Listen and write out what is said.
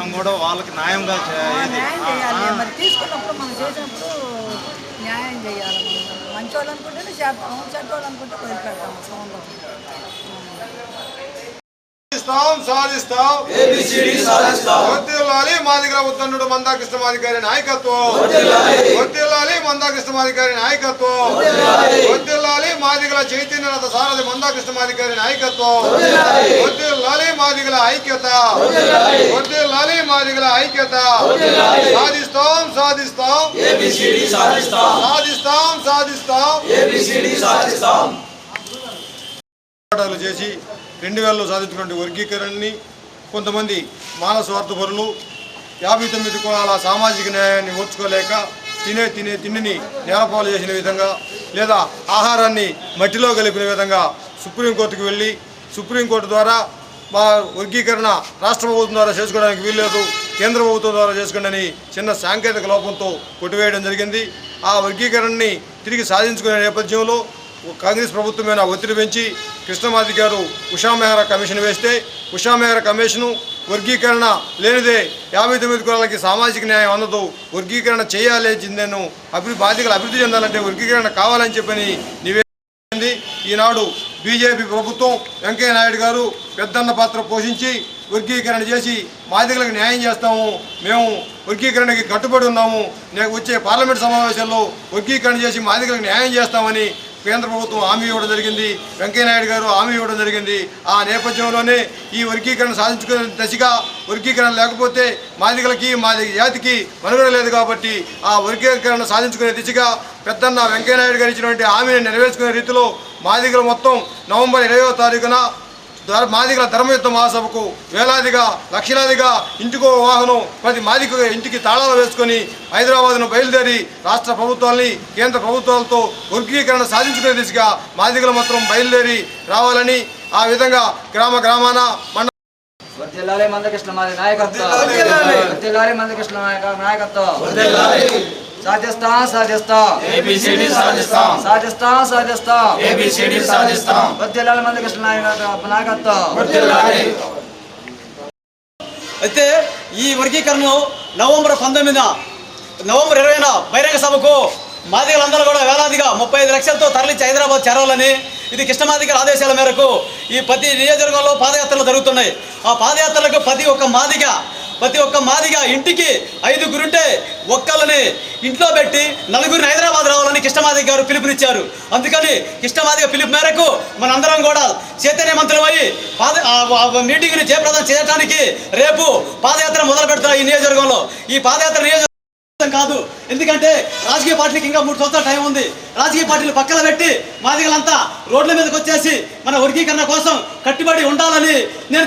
మనం కూడా వాళ్ళకి న్యాయంగా చే- ఆ, ఇది. న్యాయం చేయాలి. మరి తీసుకున్నప్పుడు మనం చేసినప్పుడు న్యాయం చేయాలి. మనం మంచి వాళ్ళు అనుకుంటేనే చేస్తాం చెడ్డ వాళ్ళు అనుకుంటే వదిలిపెడతాం ఫోన్లో సాధిస్తాం సాధిస్తాం. ఏబిసిడి సాధిస్తాం. వర్తిల్లాలి మాదిగల ఉత్తన్నుడు మందాకృష్ణమాధికారి నాయకత్వం. వర్తిల్లాలి మందాకృష్ణమాధికారి నాయకత్వం. వర్తిల్లాలి మాదిగల చైతన్యరథ సారథి మందాకృష్ణమాధికారి నాయకత్వం. వర్తిల్లాలి మాదిగల ఐక్యత. మాదిగల ఐక్యత. సాధిస్తాం సాధిస్తాం. సాధిస్తాం. సాధిస్తాం సాధిస్తాం. ఏబిసిడి సాధిస్తాం. పోరాటాలు చేసి రెండు వేలలో సాధించినటువంటి వర్గీకరణని కొంతమంది మానవ స్వార్థపరులు యాభై తొమ్మిది కులాల సామాజిక న్యాయాన్ని ఓర్చుకోలేక తినే తినే తిండిని నేలపాలు చేసిన విధంగా లేదా ఆహారాన్ని మట్టిలో కలిపిన విధంగా సుప్రీంకోర్టుకు వెళ్ళి సుప్రీంకోర్టు ద్వారా మా వర్గీకరణ రాష్ట్ర ప్రభుత్వం ద్వారా చేసుకోవడానికి వీల్లేదు కేంద్ర ప్రభుత్వం ద్వారా చేసుకోండి చిన్న సాంకేతిక లోపంతో కొట్టివేయడం జరిగింది. ఆ వర్గీకరణని తిరిగి సాధించుకునే నేపథ్యంలో కాంగ్రెస్ ప్రభుత్వం మీద ఒత్తిడి పెంచి కృష్ణమాది గారు ఉషా కమిషన్ వేస్తే ఉషా కమిషను వర్గీకరణ లేనిదే యాభై తొమ్మిది కులాలకి సామాజిక న్యాయం అందదు వర్గీకరణ చేయాలి చెందాను అభివృద్ధి బాధ్యతలు అభివృద్ధి చెందాలంటే వర్గీకరణ కావాలని చెప్పని నివేదించింది ఈనాడు బీజేపీ ప్రభుత్వం వెంకయ్య నాయుడు గారు పెద్దన్న పాత్ర పోషించి వర్గీకరణ చేసి బాధితులకు న్యాయం చేస్తాము. మేము వర్గీకరణకి కట్టుబడి ఉన్నాము. నేను వచ్చే పార్లమెంట్ సమావేశాల్లో వర్గీకరణ చేసి బాధితులకు న్యాయం చేస్తామని కేంద్ర ప్రభుత్వం హామీ ఇవ్వడం జరిగింది. వెంకయ్యనాయుడు గారు హామీ ఇవ్వడం జరిగింది. ఆ నేపథ్యంలోనే ఈ వర్గీకరణ సాధించుకునే దశగా వర్గీకరణ లేకపోతే మాదిగలకి మాది జాతికి మనుగడ లేదు కాబట్టి ఆ వర్గీకరణ సాధించుకునే దిశగా పెద్దన్న వెంకయ్యనాయుడు గారు ఇచ్చినటువంటి హామీని నెరవేర్చుకునే రీతిలో మాదిగలు మొత్తం నవంబర్ ఇరవయో తారీఖున మాదిగల ధర్మయుద్ధ మహాసభకు వేలాదిగా లక్షలాదిగా ఇంటికో వాహనం ప్రతి మాదిక ఇంటికి తాళాలు వేసుకొని హైదరాబాద్ను బయలుదేరి రాష్ట్ర ప్రభుత్వాల్ని కేంద్ర ప్రభుత్వాలతో వర్గీకరణ సాధించుకునే దిశగా మాదిగలు మాత్రం బయలుదేరి రావాలని ఆ విధంగా గ్రామ గ్రామాన మండల వర్ధిల్లాలి మందకృష్ణ మాది నాయకత్వం. మందకృష్ణ నాయక- నాయకత్వం. సాధిస్తాం సాధిస్తాం ఏబిసిడి సాధిస్తాం సాధిస్తాం సాధిస్తాం ఏబిసిడి సాధిస్తాం నాయకత్వం వర్ధిల్లాలి అయితే ఈ వర్గీకరణను నవంబర్ పంతొమ్మిదిన నవంబర్ ఇరవైన బహిరంగ సభకు మాదిగలందరూ కూడా వేలాదిగా ముప్పై ఐదు లక్షలతో తరలించి హైదరాబాద్ చేరాలని ఇది కృష్ణమాదిగల ఆదేశాల మేరకు ఈ ప్రతి నియోజకవర్గంలో పాదయాత్రలు జరుగుతున్నాయి. ఆ పాదయాత్రలకు ప్రతి ఒక్క మాదిగ ప్రతి ఒక్క మాదిగా ఇంటికి ఐదుగురుంటే ఒక్కళ్ళని ఇంట్లో పెట్టి నలుగురిని హైదరాబాద్ రావాలని కృష్ణమాదిగ గారు పిలుపునిచ్చారు. అందుకని కృష్ణమాదిగ పిలుపు మేరకు మనందరం కూడా చైతన్యవంతులమై పాద మీటింగ్ని జయప్రదం చేయడానికి రేపు పాదయాత్ర మొదలు పెడుతున్న ఈ నియోజకవర్గంలో. ఈ పాదయాత్ర నియోజక కాదు. ఎందుకంటే రాజకీయ పార్టీకి ఇంకా మూడు సంవత్సరాల టైం ఉంది. రాజకీయ పార్టీలు పక్కన పెట్టి మాదిగలంతా రోడ్ల మీదకి వచ్చేసి మన వర్గీకరణ కోసం కట్టుబడి ఉండాలని నేను